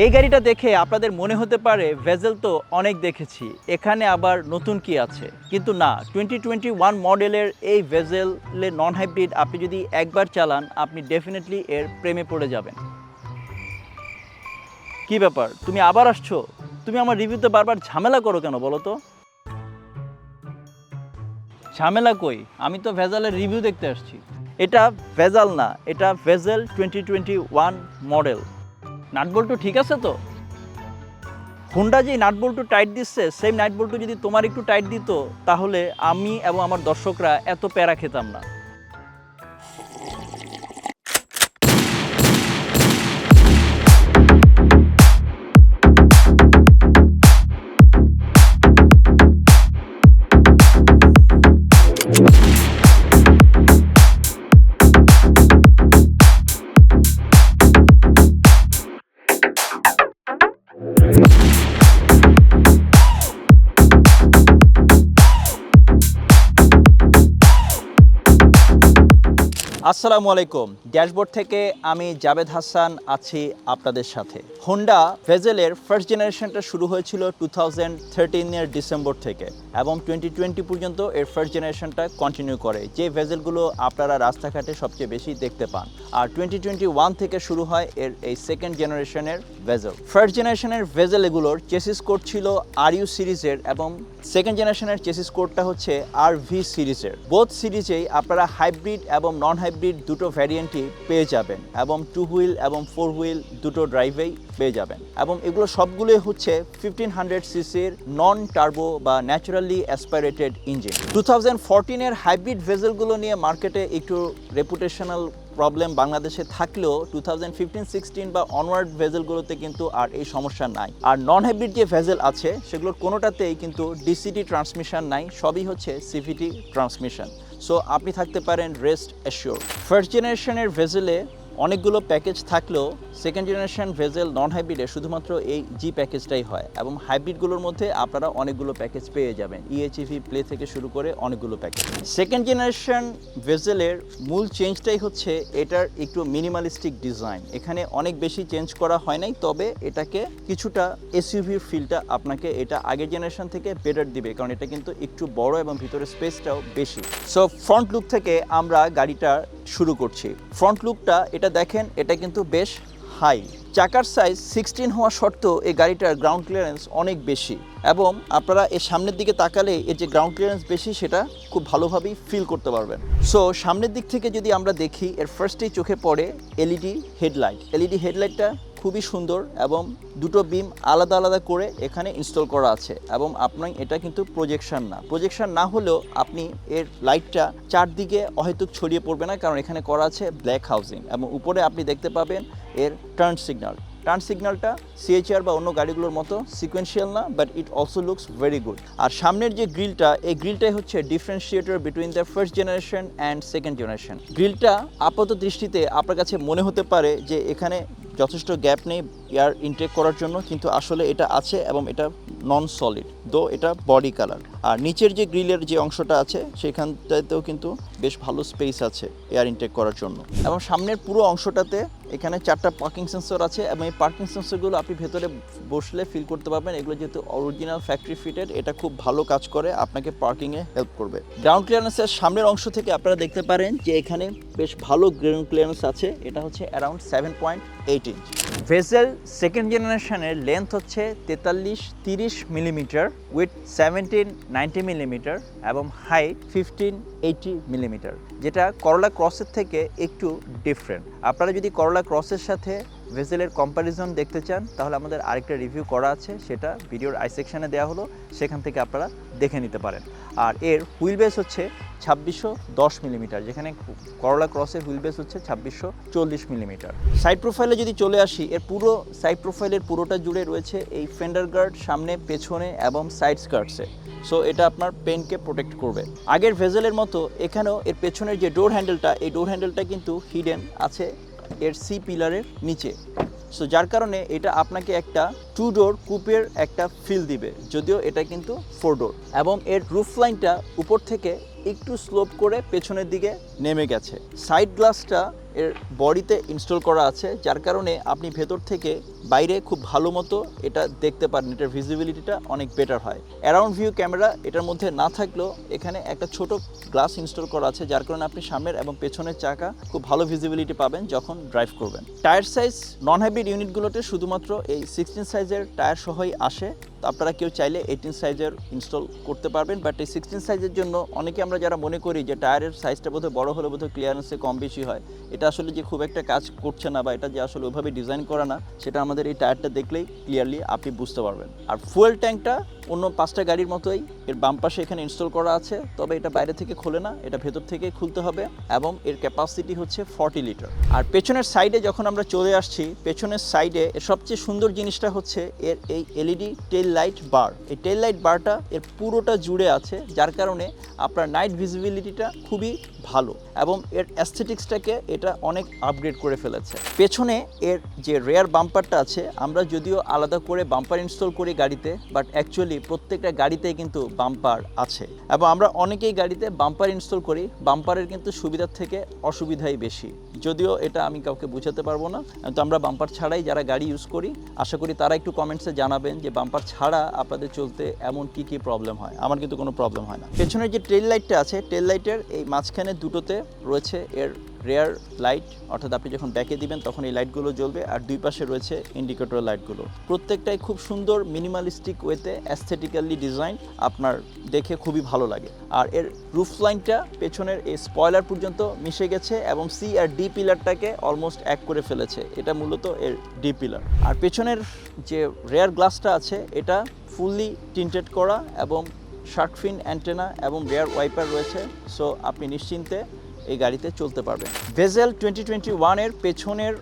এই গাড়িটা দেখে আপনাদের মনে হতে পারে ভেজেল তো অনেক দেখেছি, এখানে আবার নতুন কি আছে? কিন্তু না টোয়েন্টি টোয়েন্টি ওয়ান মডেলের এই ভেজেলে নন হাইব্রিড আপনি যদি একবার চালান, আপনি ডেফিনেটলি এর প্রেমে পড়ে যাবেন। কি ব্যাপার? তুমি আবার আসছো? তুমি আমার রিভিউতে বারবার ঝামেলা করো কেন বলো তো? ঝামেলা কই? আমি তো ভেজালের রিভিউ দেখতে আসছি। এটা ভেজাল না, এটা Vezel twenty twenty one model. Nut bolt ঠিক আছে তো? হোন্ডা যে নাটবল্টু টাইট দিচ্ছে, সেম নাটবল্টু যদি তোমার একটু টাইট দিত, তাহলে আমি এবং আমার দর্শকরা এত প্যারা খেতাম না। আসসালামু আলাইকুম। ড্যাশবোর্ড থেকে আমি জাবেদ হাসান আছি আপনাদের সাথে। হোন্ডা ভেজেলের ফার্স্ট জেনারেশনটা শুরু হয়েছিল টু থাউজেন্ড থার্টিনের ডিসেম্বর থেকে এবং টোয়েন্টি টোয়েন্টি পর্যন্ত এর ফার্স্ট জেনারেশনটা কন্টিনিউ করে। যে ভেজেলগুলো আপনারা রাস্তাঘাটে সবচেয়ে বেশি দেখতে পান। আর টোয়েন্টি টোয়েন্টি ওয়ান থেকে শুরু হয় এর এই সেকেন্ড জেনারেশনের ভেজেল ফার্স্ট জেনারেশনের ভেজেল এগুলোর চেসিস কোড ছিল আর ইউ সিরিজের এবং সেকেন্ড জেনারেশনের চেসিস কোডটা হচ্ছে আর ভি সিরিজের বোথ সিরিজেই আপনারা হাইব্রিড এবং নন হাইব্রিড দুটো ভ্যারিয়েন্টই পেয়ে যাবেন এবং টু হুইল এবং ফোর হুইল দুটো ড্রাইভেই পেয়ে যাবেন এবং এগুলো সবগুলোই হচ্ছে ফিফটিন হান্ড্রেড সিসির নন টার্বো বা naturally aspirated engine two thousand ফোরটিনের hybrid ভেজেলগুলো নিয়ে মার্কেটে একটু রেপুটেশনাল প্রবলেম বাংলাদেশে থাকলেও টু থাউজেন্ড ফিফটিন সিক্সটিন বা অনওয়ার্ড ভেজেলগুলোতে কিন্তু আর এই সমস্যা নাই। আর নন হাইব্রিড যে ভেজেল আছে, সেগুলোর কোনোটাতেই কিন্তু ডিসিটি ট্রান্সমিশন নাই, সবই হচ্ছে সিভিটি ট্রান্সমিশন সো আপনি থাকতে পারেন রেস্ট অ্যাসিওর ফার্স্ট জেনারেশনের ভেজেলে অনেকগুলো প্যাকেজ থাকলেও সেকেন্ড জেনারেশন ভেজেল নন হাইব্রিডে শুধুমাত্র এই জি প্যাকেজটাই হয় এবং হাইব্রিডগুলোর মধ্যে আপনারা অনেকগুলো প্যাকেজ পেয়ে যাবেন। E ইএইচইভি প্লে থেকে শুরু করে অনেকগুলো প্যাকেজ সেকেন্ড জেনারেশন ভেজেলের মূল চেঞ্জটাই হচ্ছে এটার একটু মিনিমালিস্টিক ডিজাইন এখানে অনেক বেশি চেঞ্জ করা হয় নাই, তবে এটাকে কিছুটা এসইউভির ফিলটা আপনাকে এটা আগের জেনারেশন থেকে বেটার দিবে, কারণ এটা কিন্তু একটু বড় এবং ভিতরে স্পেসটাও বেশি। সো ফ্রন্ট লুক থেকে আমরা গাড়িটা শুরু করছি। ফ্রন্ট লুকটা এটা দেখেন, এটা কিন্তু বেশ হাই চাকার সাইজ সিক্সটিন হওয়া সত্ত্বেও এই গাড়িটার গ্রাউন্ড ক্লিয়ারেন্স অনেক বেশি। এবং আপনারা এর সামনের দিকে তাকালে এর যে গ্রাউন্ড ক্লিয়ারেন্স বেশি, সেটা খুব ভালোভাবেই ফিল করতে পারবেন। সো সামনের দিক থেকে যদি আমরা দেখি, এর ফার্স্টেই চোখে পড়ে এলইডি হেডলাইট এলইডি হেডলাইটটা খুবই সুন্দর এবং দুটো বিম আলাদা আলাদা করে এখানে ইনস্টল করা আছে এবং আপনার এটা কিন্তু প্রজেকশন না। প্রজেকশন না হলেও আপনি এর লাইটটা চারদিকে অহেতুক ছড়িয়ে পড়বে না, কারণ এখানে করা আছে ব্ল্যাক হাউজিং এবং উপরে আপনি দেখতে পাবেন এর টার্ন সিগন্যাল টার্ন সিগন্যালটা সিএইচআর বা অন্য গাড়িগুলোর মতো সিকোয়েন্সিয়াল না but it also looks very good আর সামনের যে গ্রিলটা এই গ্রিলটাই হচ্ছে differentiator between the first generation and second generation গ্রিলটা আপাত দৃষ্টিতে আপনার কাছে মনে হতে পারে যে এখানে যথেষ্ট গ্যাপ নেই এয়ার ইনটেক করার জন্য কিন্তু আসলে এটা আছে এবং এটা নন সলিড দো এটা বডি কালার আর নিচের যে গ্রিলের যে অংশটা আছে, সেখানটাতেও কিন্তু বেশ ভালো স্পেস আছে এয়ার ইনটেক করার জন্য। এবং সামনের পুরো অংশটাতে এখানে চারটা পার্কিং সেন্সর আছে এবং এই পার্কিং সেন্সরগুলো আপনি ভেতরে বসলে ফিল করতে পারবেন। এগুলো যেহেতু অরিজিনাল ফ্যাক্টরি ফিটেড এটা খুব ভালো কাজ করে, আপনাকে পার্কিংয়ে হেল্প করবে। গ্রাউন্ড ক্লিয়ারেন্সের সামনের অংশ থেকে আপনারা দেখতে পারেন যে এখানে বেশ ভালো গ্রাউন্ড ক্লিয়ারেন্স আছে। এটা হচ্ছে around seven point eight inch Vezel second জেনারেশনের লেন্থ হচ্ছে তেতাল্লিশ তিরিশ millimetre with seventeen ninety millimetre এবং হাইট ফিফটিন এইটি মিলিমিটার। যেটা করলা ক্রসের থেকে একটু ডিফারেন্ট আপনারা যদি করলা ক্রসের সাথে ভেসেলের কম্প্যারিজন দেখতে চান, তাহলে আমাদের আরেকটা রিভিউ করা আছে, সেটা ভিডিওর আই সেকশানে দেওয়া হলো, সেখান থেকে আপনারা দেখে নিতে পারেন। আর এর হুইল বেস হচ্ছে ছাব্বিশশো দশ মিলিমিটার, যেখানে করলা ক্রসের হুইল বেস হচ্ছে ছাব্বিশশো চল্লিশ মিলিমিটার। সাইড প্রোফাইলে যদি চলে আসি, এর পুরো সাইড প্রোফাইলের পুরোটা জুড়ে রয়েছে এই ফেন্ডার গার্ড সামনে, পেছনে এবং সাইড স্কার্টসে সো এটা আপনার পেনকে প্রোটেক্ট করবে। আগের ভেজেলের মতো এখানেও এর পেছনের যে ডোর হ্যান্ডেলটা এই ডোর হ্যান্ডেলটা কিন্তু হিডেন আছে এর সি পিলারের নিচে। সো যার কারণে এটা আপনাকে একটা টু ডোর কুপের একটা ফিল দিবে, যদিও এটা কিন্তু ফোর ডোর এবং এর রুফ লাইনটা উপর থেকে একটু স্লোপ করে পেছনের দিকে নেমে গেছে। সাইড গ্লাসটা এর বডিতে ইনস্টল করা আছে, যার কারণে আপনি ভেতর থেকে বাইরে খুব ভালো মতো এটা দেখতে পারেন, এটার ভিজিবিলিটিটা অনেক বেটার হয়। অ্যারাউন্ড ভিউ ক্যামেরা এটার মধ্যে না থাকলেও এখানে একটা ছোট গ্লাস ইনস্টল করা আছে, যার কারণে আপনি সামনের এবং পেছনের চাকা খুব ভালো ভিজিবিলিটি পাবেন যখন ড্রাইভ করবেন। টায়ার সাইজ নন হাইব্রিড ইউনিটগুলোতে শুধুমাত্র এই সিক্সটিন সাইজের টায়ার সহই আসে। আপনারা কেউ চাইলে এইটিন সাইজের ইনস্টল করতে পারবেন বাট এই সিক্সটিন সাইজের জন্য অনেকে আমরা যারা মনে করি যে টায়ারের সাইজটা বোধহয় বড় হলে বোধহয় ক্লিয়ারেন্সে কম বেশি হয় এটা আসলে যে খুব একটা কাজ করছে না বা এটা যে আসলে ওইভাবে ডিজাইন করা না, সেটা আমাদের এই টায়ারটা দেখলেই ক্লিয়ারলি আপনি বুঝতে পারবেন। আর ফুয়েল ট্যাঙ্কটা অন্য পাঁচটা গাড়ির মতোই, এর বাম পাশে এখানে ইনস্টল করা আছে, তবে এটা বাইরে থেকে খোলে না, এটা ভেতর থেকে খুলতে হবে এবং এর ক্যাপাসিটি হচ্ছে ফর্টি লিটার আর পেছনের সাইডে যখন আমরা চলে আসছি, পেছনের সাইডে এর সবচেয়ে সুন্দর জিনিসটা হচ্ছে এর এই এলইডি টেল লাইট বার এই টেল লাইট বারটা এর পুরোটা জুড়ে আছে, যার কারণে আপনার নাইট ভিজিবিলিটিটা খুবই ভালো এবং এর অ্যাস্থেটিক্সটাকে এটা অনেক আপগ্রেড করে ফেলেছে। পেছনে এর যে রেয়ার বাম্পারটা আছে, আমরা যদিও আলাদা করে বাম্পার ইনস্টল করি গাড়িতে বাট অ্যাকচুয়ালি প্রত্যেকটা গাড়িতেই কিন্তু বাম্পার আছে। এবং আমরা অনেকেই গাড়িতে বাম্পার ইনস্টল করি বাম্পারের কিন্তু সুবিধার থেকে অসুবিধাই বেশি। যদিও এটা আমি কাউকে বুঝাতে পারব না, তো আমরা বাম্পার ছাড়াই যারা গাড়ি ইউজ করি, আশা করি তারা একটু কমেন্টসে জানাবেন যে বাম্পার ছাড়া আপনাদের চলতে এমন কি কি প্রবলেম হয়। আমার কিন্তু কোনো প্রবলেম হয় না। পেছনের যে টেল লাইটটা আছে টেল লাইটের এই মাঝখানে দুটোতে রয়েছে এর রেয়ার লাইট অর্থাৎ আপনি যখন ব্যাকে দিবেন, তখন এই লাইটগুলো জ্বলবে। আর দুই পাশে রয়েছে ইন্ডিকেটর লাইটগুলো প্রত্যেকটাই খুব সুন্দর মিনিমালিস্টিক ওয়েতে অ্যাস্থেটিক্যালি ডিজাইন আপনার দেখে খুবই ভালো লাগে। আর এর রুফ লাইনটা পেছনের এই স্পয়লার পর্যন্ত মিশে গেছে এবং সি আর ডি পিলারটাকে অলমোস্ট এক করে ফেলেছে। এটা মূলত এর ডি পিলার আর পেছনের যে রেয়ার গ্লাসটা আছে, এটা ফুললি টিন্টেড করা এবং শার্কফিন অ্যান্টেনা এবং রেয়ার ওয়াইপার রয়েছে। সো আপনি নিশ্চিন্তে এই গাড়িতে চলতে পারবেন ভেজেল টোয়েন্টি টোয়েন্টি ওয়ানের পেছনের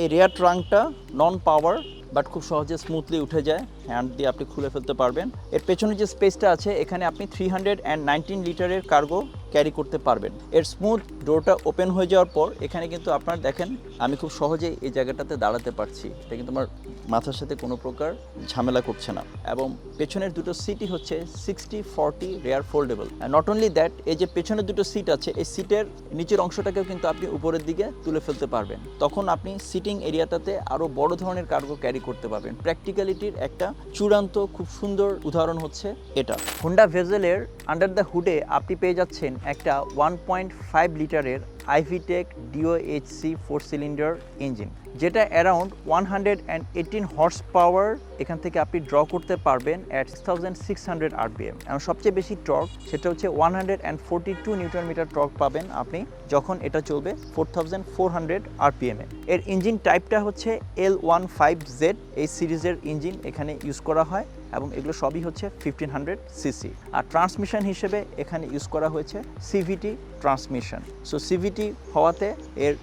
এই রেয়ার ট্রাঙ্কটা নন পাওয়ার বাট খুব সহজে স্মুথলি উঠে যায় হ্যান্ড দিয়ে আপনি খুলে ফেলতে পারবেন। এর পেছনে যে স্পেসটা আছে, এখানে আপনি থ্রি হান্ড্রেড অ্যান্ড নাইনটিন লিটারের কার্গো ক্যারি করতে পারবেন। এর স্মুথ ডোরটা ওপেন হয়ে যাওয়ার পর, এখানে কিন্তু আপনার দেখেন, আমি খুব সহজেই এই জায়গাটাতে দাঁড়াতে পারছি। এটা কিন্তু আমার মাথার সাথে কোনো প্রকার ঝামেলা করছে না। এবং পেছনের দুটো সিটই হচ্ছে sixty forty rear foldable not only that এই যে পেছনের দুটো সিট আছে, এই সিটের নিচের অংশটাকেও কিন্তু আপনি উপরের দিকে তুলে ফেলতে পারবেন। তখন আপনি সিটিং এরিয়াটাতে আরও বড় ধরনের কার্গো ক্যারি করতে পারবেন। প্র্যাকটিক্যালিটির একটা চূড়ান্ত, খুব সুন্দর উদাহরণ হচ্ছে এটা। হুন্ডা ভেজেলের আন্ডার দ্য হুডে আপনি পেয়ে যাচ্ছেন একটা ওয়ান পয়েন্ট ফাইভ লিটারের i VTEC DOHC four cylinder engine যেটা around one hundred and eighteen horse power এখান থেকে আপনি ড্র করতে পারবেন at six thousand six hundred RPM এবং সবচেয়ে বেশি টর্ক সেটা হচ্ছে one hundred and forty two newton metre torque পাবেন আপনি যখন এটা চলবে ফোর থাউজেন্ড ফোর হান্ড্রেড আরপিএমে এর ইঞ্জিন টাইপটা হচ্ছে এল ওয়ান ফাইভ জেড এই সিরিজের ইঞ্জিন এখানে ইউজ করা হয় এবং এগুলো সবই হচ্ছে ফিফটিন হান্ড্রেড সিসি আর ট্রান্সমিশন হিসেবে এখানে ইউজ করা হয়েছে সিভিটি ট্রান্সমিশন সো সিভিটি হওয়াতে এর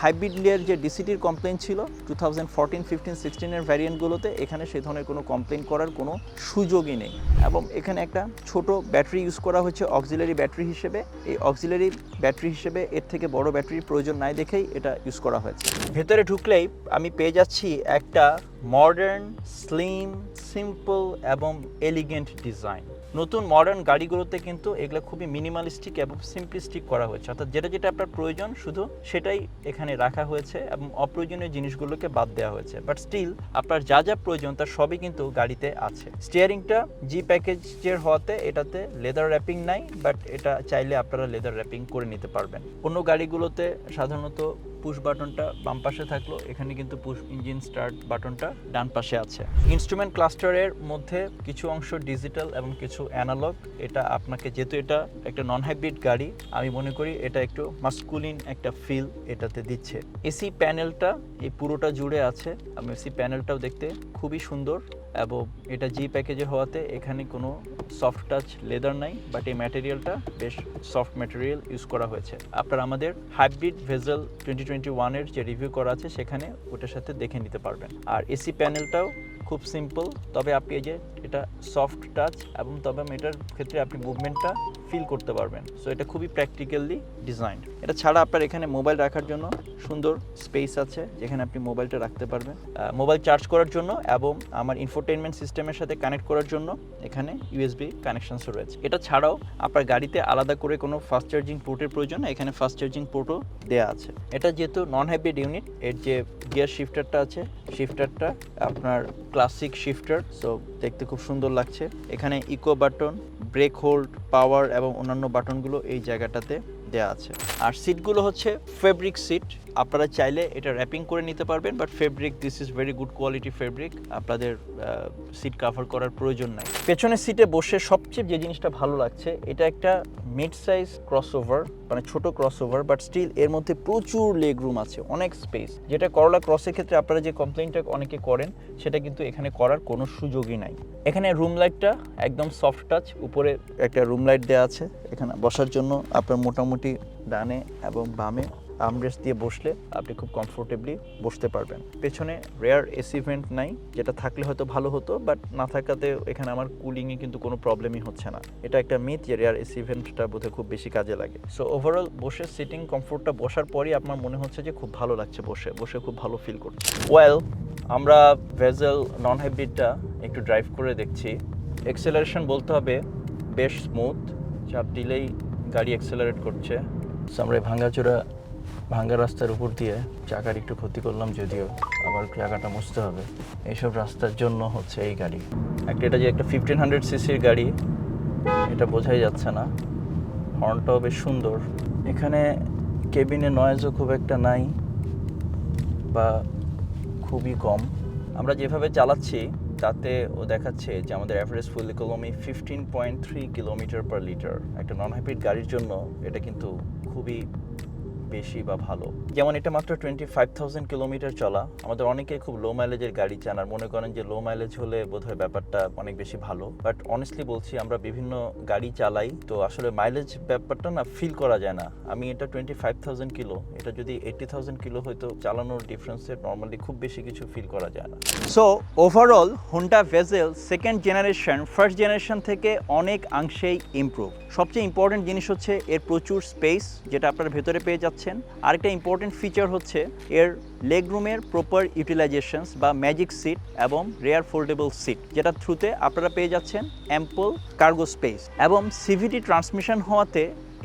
হাইব্রিডের যে ডিসিটির কমপ্লেন ছিল টু থাউজেন্ড ফোরটিন ফিফটিন সিক্সটিনের ভ্যারিয়েন্টগুলোতে এখানে ধরনের কোনো কমপ্লেন করার কোনো সুযোগই নেই। এবং এখানে একটা ছোট ব্যাটারি ইউজ করা হচ্ছে অক্সিলারি ব্যাটারি হিসেবে। এই অক্সিলারি ব্যাটারি হিসেবে এর থেকে বড় ব্যাটারির প্রয়োজন নাই দেখেই এটা ইউজ করা হয়েছে। ভেতরে ঢুকলেই আমি পেয়ে যাচ্ছি একটা মডার্ন স্লিম সিম্পল এবং এলিগেন্ট ডিজাইন নতুন মডার্ন গাড়িগুলোতে কিন্তু এগুলো খুবই মিনিমালিস্টিক এবং সিম্পলিস্টিক করা হয়েছে। অর্থাৎ যেটা যেটা আপনার প্রয়োজন, শুধু সেটাই এখানে রাখা হয়েছে এবং অপ্রয়োজনীয় জিনিসগুলোকে বাদ দেওয়া হয়েছে। বাট স্টিল আপনার যা যা প্রয়োজন, তার সবই কিন্তু গাড়িতে আছে। স্টিয়ারিংটা জি প্যাকেজের হওয়াতে এটাতে লেদার র্যাপিং নাই বাট এটা চাইলে আপনারা লেদার র্যাপিং করে নিতে পারবেন। অন্য গাড়িগুলোতে সাধারণত পুশ বাটনটা বাম পাশে থাকল, এখানে কিন্তু পুশ ইঞ্জিন স্টার্ট বাটনটা ডান পাশে আছে। ইনস্ট্রুমেন্ট ক্লাস্টারের মধ্যে কিছু অংশ ডিজিটাল এবং কিছু অ্যানালগ এটা আপনাকে যেহেতু এটা একটা নন হাইব্রিড গাড়ি, আমি মনে করি এটা একটু মাস্কুলিন একটা ফিল এটাতে দিচ্ছে। এসি প্যানেলটা এই পুরোটা জুড়ে আছে এবং এসি প্যানেলটাও দেখতে খুবই সুন্দর, এবং এটা জি প্যাকেজের হওয়াতে এখানে কোনো সফট টাচ লেদার নাই বাট এই ম্যাটেরিয়ালটা বেশ সফট ম্যাটেরিয়াল ইউজ করা হয়েছে। আপনারা আমাদের হাইব্রিড ভেজেল টোয়েন্টি টোয়েন্টি ওয়ানের যে রিভিউ করা আছে, সেখানে ওটার সাথে দেখে নিতে পারবেন। আর এসি প্যানেলটাও খুব সিম্পল তবে আপনি এই যে এটা সফট টাচ এবং তবে এটার ক্ষেত্রে আপনি মুভমেন্টটা ফিল করতে পারবেন। সো এটা খুবই প্র্যাকটিক্যালি ডিজাইনড এটা ছাড়া আপনার এখানে মোবাইল রাখার জন্য সুন্দর স্পেস আছে, যেখানে আপনি মোবাইলটা রাখতে পারবেন। মোবাইল চার্জ করার জন্য এবং আমার ইনফোটেনমেন্ট সিস্টেমের সাথে কানেক্ট করার জন্য এখানে ইউএসবি কানেকশনস রয়েছে। এটা ছাড়াও আপনার গাড়িতে আলাদা করে কোনো ফাস্ট চার্জিং পোর্টের প্রয়োজন এখানে ফাস্ট চার্জিং পোর্টও দেওয়া আছে। এটা যেহেতু নন হাইব্রিড ইউনিট এর যে গিয়ার শিফটারটা আছে শিফটারটা আপনার ক্লাসিক শিফটার সো দেখতে খুব সুন্দর লাগছে। এখানে eco button brake hold power এবং অন্যান্য বাটনগুলো এই জায়গাটাতে দেওয়া আছে। আর সিটগুলো হচ্ছে ফেব্রিক সিট আপনারা চাইলে এটা র্যাপিং করে নিতে পারবেন but fabric this is very good quality fabric আপনাদের সিট কাভার করার প্রয়োজন নাই। পেছনের সিটে বসে সবচেয়ে যে জিনিসটা ভালো লাগছে, এটা একটা মিড সাইজ ক্রসওভার মানে ছোট ক্রসওভার বাট স্টিল এর মধ্যে প্রচুর লেগ রুম আছে, অনেক স্পেস যেটা করলা ক্রসের ক্ষেত্রে আপনারা যে কমপ্লেনটা অনেকে করেন, সেটা কিন্তু এখানে করার কোনো সুযোগই নাই। এখানে রুম লাইটটা একদম সফট টাচ উপরে একটা রুম লাইট দেওয়া আছে, এখানে বসার জন্য আপনার মোটামুটি ডানে এবং বামে আমরেস্ট দিয়ে বসলে আপনি খুব কমফোর্টেবলি বসতে পারবেন। পেছনে রেয়ার এসি ভেন্ট নাই, যেটা থাকলে হয়তো ভালো হতো বাট না থাকাতে এখানে আমার কুলিংয়ে কিন্তু কোনো প্রবলেমই হচ্ছে না। এটা একটা মিথ যে রেয়ার এসি ভেন্টটা বোধহয় খুব বেশি কাজে লাগে। সো ওভারঅল বসে সিটিং কমফোর্টটা বসার পরই আপনার মনে হচ্ছে যে খুব ভালো লাগছে বসে বসে খুব ভালো ফিল করছে। ওয়েল আমরা ভেজেল নন হাইব্রিডটা একটু ড্রাইভ করে দেখছি। এক্সেলারেশন বলতে হবে বেশ স্মুথ চাপ দিলেই গাড়ি অ্যাক্সেলারেট করছে। আমরা ভাঙ্গাচোরা, ভাঙ্গা রাস্তার উপর দিয়ে চাকার একটু ক্ষতি করলাম যদিও আবার চাকাটা মুছতে হবে। এইসব রাস্তার জন্য হচ্ছে এই গাড়ি। একটা এটা যে একটা ফিফটিন হান্ড্রেড সিসির গাড়ি, এটা বোঝাই যাচ্ছে না। হর্নটাও বেশ সুন্দর। এখানে কেবিনে নয়েজও খুব একটা নাই বা খুবই কম। আমরা যেভাবে চালাচ্ছি তাতে ও দেখাচ্ছে যে আমাদের average fuel economy fifteen point three kilometre per litre একটা নন হাইব্রিড গাড়ির জন্য এটা কিন্তু খুবই বেশি বা ভালো। যেমন এটা মাত্র টোয়েন্টি ফাইভ থাউজেন্ড কিলোমিটার চলা। আমাদের অনেকে খুব লো মাইলেজের গাড়ি চান, আর মনে করেন যে লো মাইলেজ হলে বোধহয় ব্যাপারটা অনেক বেশি ভালো। বাট অনেস্টলি বলছি, আমরা বিভিন্ন গাড়ি চালাই, তো আসলে মাইলেজ ব্যাপারটা না ফিল করা যায় না। আমি এটা টোয়েন্টি ফাইভ থাউজেন্ড কিলো এটা যদি এইটি থাউজেন্ড কিলো হয়তো চালানোর ডিফারেন্সে নর্মালি খুব বেশি কিছু ফিল করা যায় না। So overall Honda Vezel second generation first generation থেকে অনেক অংশেই ইমপ্রুভ সবচেয়ে ইম্পর্টেন্ট জিনিস হচ্ছে এর প্রচুর স্পেস যেটা আপনার ভেতরে পেয়ে যাচ্ছেন আরেকটা ইম্পর্টেন্ট ফিচার হচ্ছে এর লেগ রুমের প্রপার ইউটিলাইজেশনস বা ম্যাজিক সিট এবং রেয়ার ফোল্ডেবল সিট যেটা থ্রুতে আপনারা পেয়ে যাচ্ছেন অ্যাম্পল কার্গো স্পেস এবং সিভিটি ট্রান্সমিশন হওয়াতে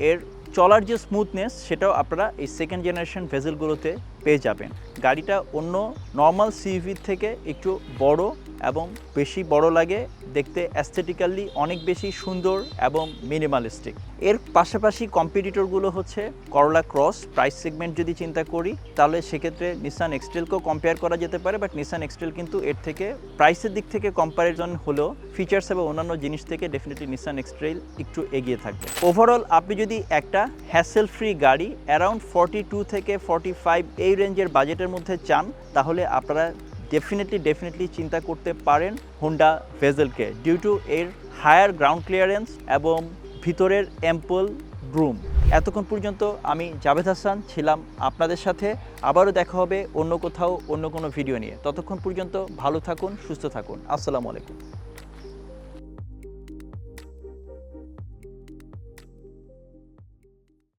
এর চলার যে স্মুথনেস সেটাও আপনারা এই সেকেন্ড জেনারেশন ভেজেলগুলোতে পেয়ে যাবেন। গাড়িটা অন্য নর্মাল সিভির থেকে একটু বড় এবং বেশি বড় লাগে দেখতে অ্যাস্থেটিক্যালি অনেক বেশি সুন্দর এবং মিনিমালিস্টিক এর পাশাপাশি কম্পিটিটরগুলো হচ্ছে করলা ক্রস প্রাইস সেগমেন্ট যদি চিন্তা করি, তাহলে সেক্ষেত্রে নিসান এক্সটেলকেও কম্পেয়ার করা যেতে পারে বাট নিসান এক্সটেল কিন্তু এর থেকে প্রাইসের দিক থেকে কম্প্যারিজন হলেও ফিচার্স এবং অন্যান্য জিনিস থেকে ডেফিনেটলি নিসান এক্সট্রেল একটু এগিয়ে থাকবে। ওভারঅল আপনি যদি একটা হ্যাসেল ফ্রি গাড়ি অ্যারাউন্ড ফর্টি টু থেকে ফর্টি ফাইভ এই রেঞ্জের বাজেটের মধ্যে চান, তাহলে আপনারা ডেফিনেটলি ডেফিনেটলি চিন্তা করতে পারেন হোন্ডা ভেজেলকে ডিউ টু এর হায়ার গ্রাউন্ড ক্লিয়ারেন্স এবং ভিতরের অ্যাম্পল রুম এতক্ষণ পর্যন্ত আমি জাভেদ হাসান ছিলাম আপনাদের সাথে। আবারও দেখা হবে অন্য কোথাও, অন্য কোনো ভিডিও নিয়ে। ততক্ষণ পর্যন্ত ভালো থাকুন, সুস্থ থাকুন। আসসালামু আলাইকুম।